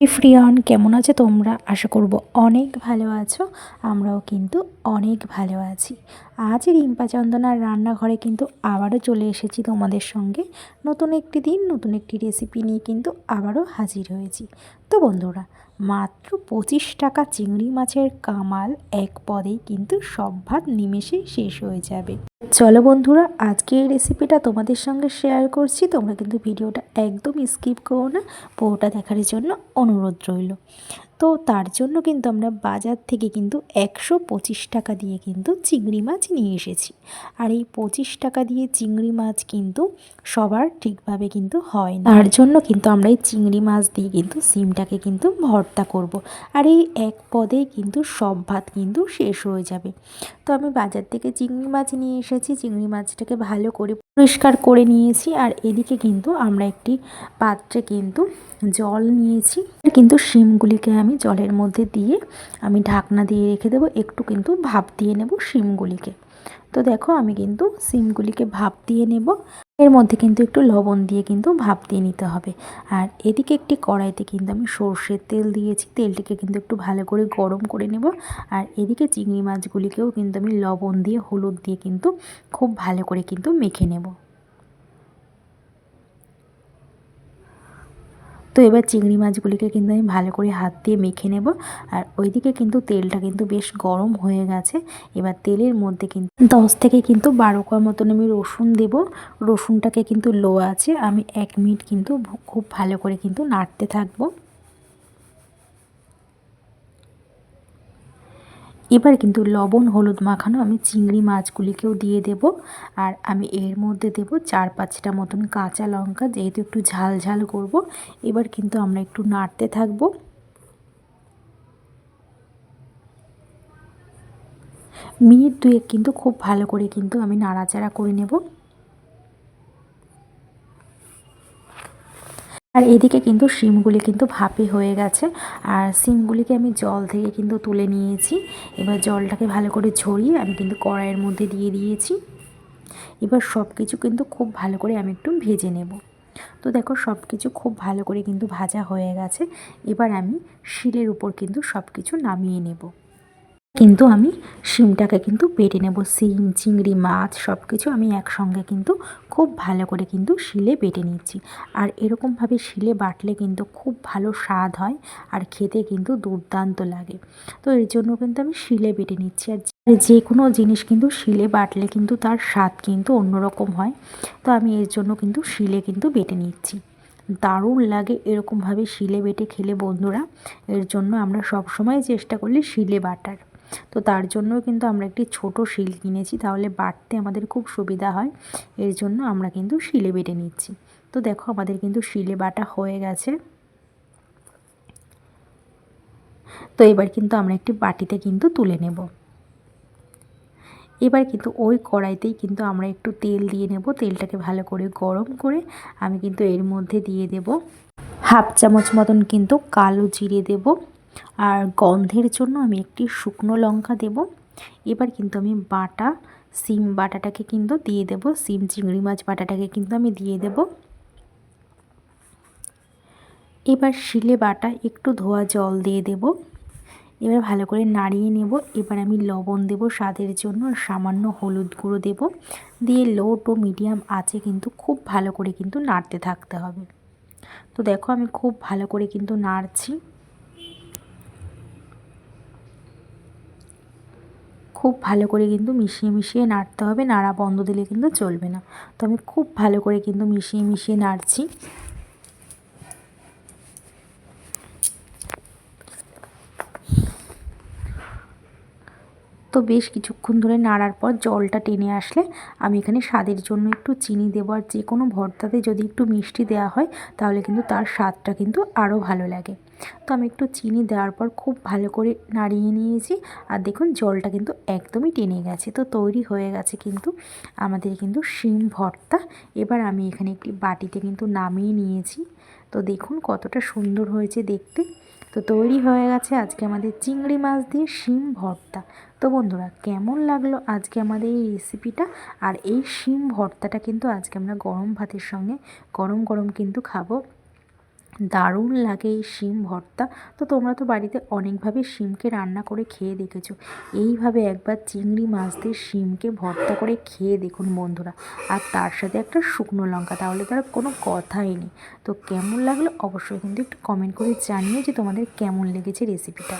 ফ্রিয়ান কেমন আছো তোমরা? আশা করব অনেক ভালো আছো, আমরাও কিন্তু অনেক ভালো আছি। আজ রিম্পা চন্দনার রান্নাঘরে কিন্তু আবারও চলে এসেছি তোমাদের সঙ্গে। নতুন একটি দিন, নতুন একটি রেসিপি নিয়ে কিন্তু আবারও হাজির হয়েছি। তো বন্ধুরা, মাত্র পঁচিশ টাকা চিংড়ি মাছের কামাল এক পদেই কিন্তু সব ভাত নিমেষেই শেষ হয়ে যাবে। চলো বন্ধুরা, আজকে এই রেসিপিটা তোমাদের সঙ্গে শেয়ার করছি। তোমরা কিন্তু ভিডিওটা একদম স্কিপ করো না। পুরোটা দেখার জন্য অনুরোধ রইল। তো তার জন্য কিন্তু আমরা বাজার থেকে কিন্তু একশো পঁচিশ টাকা দিয়ে কিন্তু চিংড়ি মাছ নিয়ে এসেছি। আর এই পঁচিশ টাকা দিয়ে চিংড়ি মাছ কিন্তু সবার ঠিকভাবে কিন্তু হয় না। তার জন্য কিন্তু আমরা এই চিংড়ি মাছ দিয়ে কিন্তু সিমটাকে কিন্তু ভর্তা করব। আর এই এক পদেই কিন্তু সব ভাত কিন্তু শেষ হয়ে যাবে। তো আমি বাজার থেকে চিংড়ি মাছ নিয়ে এসেছি। চিংড়ি মাছটাকে ভালো করে পরিষ্কার করে নিয়েছি। আর এদিকে কিন্তু আমরা একটি পাত্রে কিন্তু জল নিয়েছি। কিন্তু শিমগুলিকে আমি জলের মধ্যে দিয়ে আমি ঢাকনা দিয়ে রেখে দেবো। একটু কিন্তু ভাপ দিয়ে নেব শিমগুলিকে। তো দেখো, আমি কিন্তু সিমগুলিকে ভাপ দিয়ে নেব। এর মধ্যে কিন্তু একটু লবণ দিয়ে কিন্তু ভাপ দিয়ে নিতে হবে। আর এদিকে একটি কড়াইতে কিন্তু আমি সর্ষের তেল দিয়েছি। তেলটিকে কিন্তু একটু ভালো করে গরম করে নেব। আর এদিকে চিংড়ি মাছগুলিকেও কিন্তু আমি লবণ দিয়ে, হলুদ দিয়ে কিন্তু খুব ভালো করে কিন্তু মেখে নেব। তো এবার চিংড়ি মাছগুলিকে কিন্তু আমি ভালো করে হাত দিয়ে মেখে নেব। আর ওইদিকে কিন্তু তেলটা কিন্তু বেশ গরম হয়ে গেছে। এবার তেলের মধ্যে কিন্তু দশ থেকে কিন্তু বারো কোয়া মতন আমি রসুন দেব। রসুনটাকে কিন্তু লো আছে। আমি এক মিনিট কিন্তু খুব ভালো করে কিন্তু নাড়তে থাকব। এবার কিন্তু লবণ, হলুদ মাখানো আমি চিংড়ি মাছগুলিকেও দিয়ে দেব। আর আমি এর মধ্যে দেব চার পাঁচটা মতন কাঁচা লঙ্কা, যেহেতু একটু ঝাল ঝাল করব। এবার কিন্তু আমরা একটু নাড়তে থাকব। মিনিট দুয়েক কিন্তু খুব ভালো করে কিন্তু আমি নাড়াচাড়া করে নেব। আর এদিকে কিন্তু শিমগুলি কিন্তু ভাপে হয়ে গেছে। আর শিমগুলিকে আমি জল থেকে কিন্তু তুলে নিয়েছি। এবার জলটাকে ভালো করে ঝরিয়ে আমি কিন্তু কড়াইয়ের মধ্যে দিয়ে দিয়েছি। এবার সব কিছু কিন্তু খুব ভালো করে আমি একটু ভেজে নেব। তো দেখো সব কিছু খুব ভালো করে কিন্তু ভাজা হয়ে গেছে। এবার আমি শিলের উপর কিন্তু সব কিছু নামিয়ে নেব। কিন্তু আমি শিমটাকে কিন্তু বেটে নেব। শিম চিংড়ি, মাছ সব কিছু আমি একসঙ্গে কিন্তু খুব ভালো করে কিন্তু শিলে বেটে নিচ্ছি। আর এরকমভাবে শিলে বাটলে কিন্তু খুব ভালো স্বাদ হয় আর খেতে কিন্তু দুর্দান্ত লাগে। তো এর জন্য কিন্তু আমি শিলে বেটে নিচ্ছি। আর যে কোনো জিনিস কিন্তু শিলে বাটলে কিন্তু তার স্বাদ কিন্তু অন্যরকম হয়। তো আমি এর জন্য কিন্তু শিলে কিন্তু বেটে নিচ্ছি। দারুণ লাগে এরকমভাবে শিলে বেটে খেলে বন্ধুরা। এর জন্য আমরা সবসময় চেষ্টা করলে শিলে বাটার। তো তার জন্য কিন্তু আমরা একটি ছোট শিল কিনেছি, তাহলে বাটতে আমাদের খুব সুবিধা হয়। এর জন্য আমরা কিন্তু শিলে বেটে নিচ্ছি। তো দেখো আমাদের কিন্তু শিলে বাটা হয়ে গেছে। তো এবার কিন্তু আমরা একটি বাটিতে কিন্তু তুলে নেব। এবার কিন্তু ওই কড়াইতেই কিন্তু আমরা একটু তেল দিয়ে নেব। তেলটাকে ভালো করে গরম করে আমি কিন্তু এর মধ্যে দিয়ে দেব। হাফ চামচ মতন কিন্তু কালো জিরে দেব। আর গন্ধের জন্য আমি একটি শুকনো লঙ্কা দেব। এবার কিন্তু আমি বাটা, সিম বাটাটাকে কিন্তু দিয়ে দেব। সিম চিংড়ি মাছ বাটাটাকে কিন্তু আমি দিয়ে দেব। এবার শিলে বাটা একটু ধোয়া জল দিয়ে দেব। এবার ভালো করে নাড়িয়ে নেব। এবার আমি লবণ দেব স্বাদের জন্য সামান্য হলুদ গুঁড়ো দেব। দিয়ে লো টু মিডিয়াম আছে কিন্তু খুব ভালো করে কিন্তু নাড়তে থাকতে হবে। তো দেখো আমি খুব ভালো করে কিন্তু নাড়ছি। খুব ভালো করে কিন্তু মিশিয়ে মিশিয়ে নাড়তে হবে। নাড়া বন্ধ দিলে কিন্তু চলবে না। তো আমি খুব ভালো করে কিন্তু মিশিয়ে মিশিয়ে নাড়ছি। তো বেশ কিছুক্ষণ ধরে নাড়ার পর জলটা টেনে আসলে আমি এখানে স্বাদের জন্য একটু চিনি দেবো আর যে কোনো ভর্তাতে যদি একটু মিষ্টি দেওয়া হয় তাহলে কিন্তু তার স্বাদটা কিন্তু আরও ভালো লাগে। তো আমি একটু চিনি দেওয়ার পর খুব ভালো করে নাড়িয়ে নিয়েছি। আর দেখুন, জলটা কিন্তু একদমই টেনে গেছে। তো তৈরি হয়ে গেছে কিন্তু আমাদের কিন্তু শিম ভর্তা। এবার আমি এখানে একটি বাটিতে কিন্তু নামিয়ে নিয়েছি। তো দেখুন, কতটা সুন্দর হয়েছে দেখতে। তো তৈরি হয়ে গেছে আজকে আমাদের চিংড়ি মাছ দিয়ে শিম ভর্তা। তো বন্ধুরা, কেমন লাগল আজকে আমাদের এই রেসিপিটা আর এই শিম ভর্তাটা কিন্তু আজকে আমরা গরম ভাতের সঙ্গে গরম গরম কিন্তু খাব। দারুণ লাগে এই শিম ভর্তা। তো তোমরা তো বাড়িতে অনেকভাবে শিমকে রান্না করে খেয়ে দেখেছ। এইভাবে একবার চিংড়ি মাছ দিয়ে শিমকে ভর্তা করে খেয়ে দেখুন বন্ধুরা। আর তার সাথে একটা শুকনো লঙ্কা, তাহলে তার কোনো কথাই নেই। তো কেমন লাগল? অবশ্যই কিন্তু একটু কমেন্ট করে জানিয়ে যে তোমাদের কেমন লেগেছে রেসিপিটা